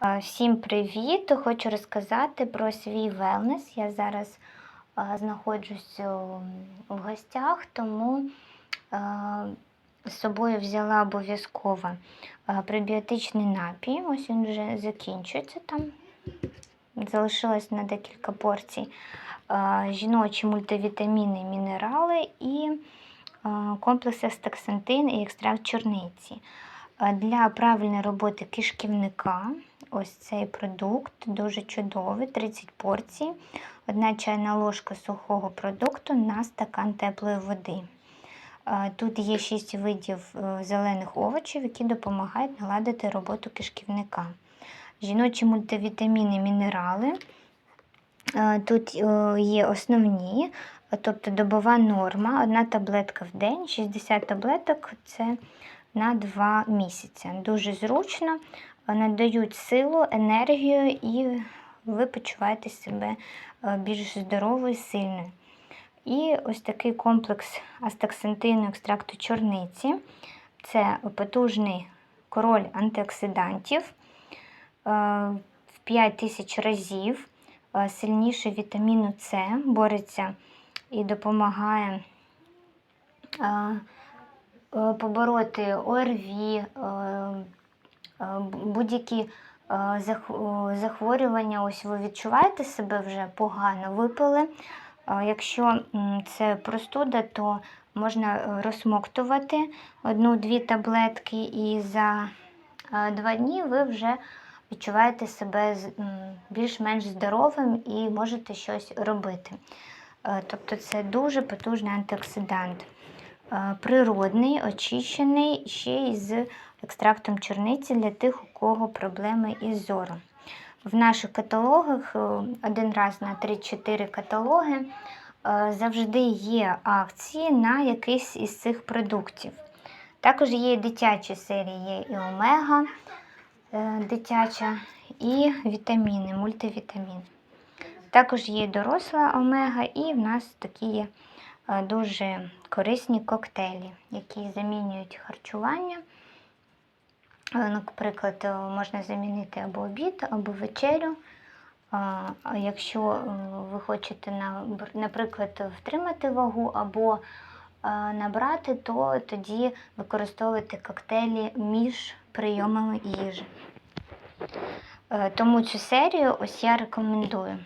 Всім привіт! Хочу розказати про свій велнес. Я зараз знаходжусь в гостях, тому з собою взяла обов'язково пребіотичний напій. Ось він вже закінчується там. Залишилось на декілька порцій. Жіночі мультивітаміни, мінерали і комплекс астаксантин і екстракт чорниці. Для правильної роботи кишківника ось цей продукт дуже чудовий, 30 порцій, одна чайна ложка сухого продукту на стакан теплої води. Е, Тут є 6 видів е, зелених овочів, які допомагають наладити роботу кишківника. Жіночі мультивітаміни, мінерали. Е, Тут є основні, тобто добова норма, одна таблетка в день, 60 таблеток це на 2 місяці. Дуже зручно, надають силу, енергію і ви почуваєте себе е, більш здоровою, сильною. І ось такий комплекс астаксантину екстракту чорниці. Це потужний король антиоксидантів е, в 5 тисяч разів е, сильніше вітаміну С, бореться і допомагає побороти ОРВІ, е, е, будь-які е, зах- е, захворювання. Ось ви відчуваєте себе вже погано, випили. Е, Якщо це простуда, то можна е, розсмоктувати одну-дві таблетки, і за е, два дні ви вже відчуваєте себе більш-менш здоровим і можете щось робити. Е, Тобто це дуже потужний антиоксидант. Е, Природний, очищений ще й з екстрактом чорниці для тих, у кого проблеми із зором. В наших каталогах е, один раз на 3-4 каталоги е, завжди є акції на якийсь із цих продуктів. Також є дитячі серії, є і омега дитяча, і вітаміни, мультивітамін. Також є доросла омега, і в нас такі є дуже корисні коктейлі, які замінюють харчування. Е, Наприклад, е, можна замінити або обід, або вечерю. Якщо е, ви хочете, наприклад, втримати вагу або е, набрати, то тоді використовуйте коктейлі між прийомами їжі. Е, Тому цю серію ось я рекомендую.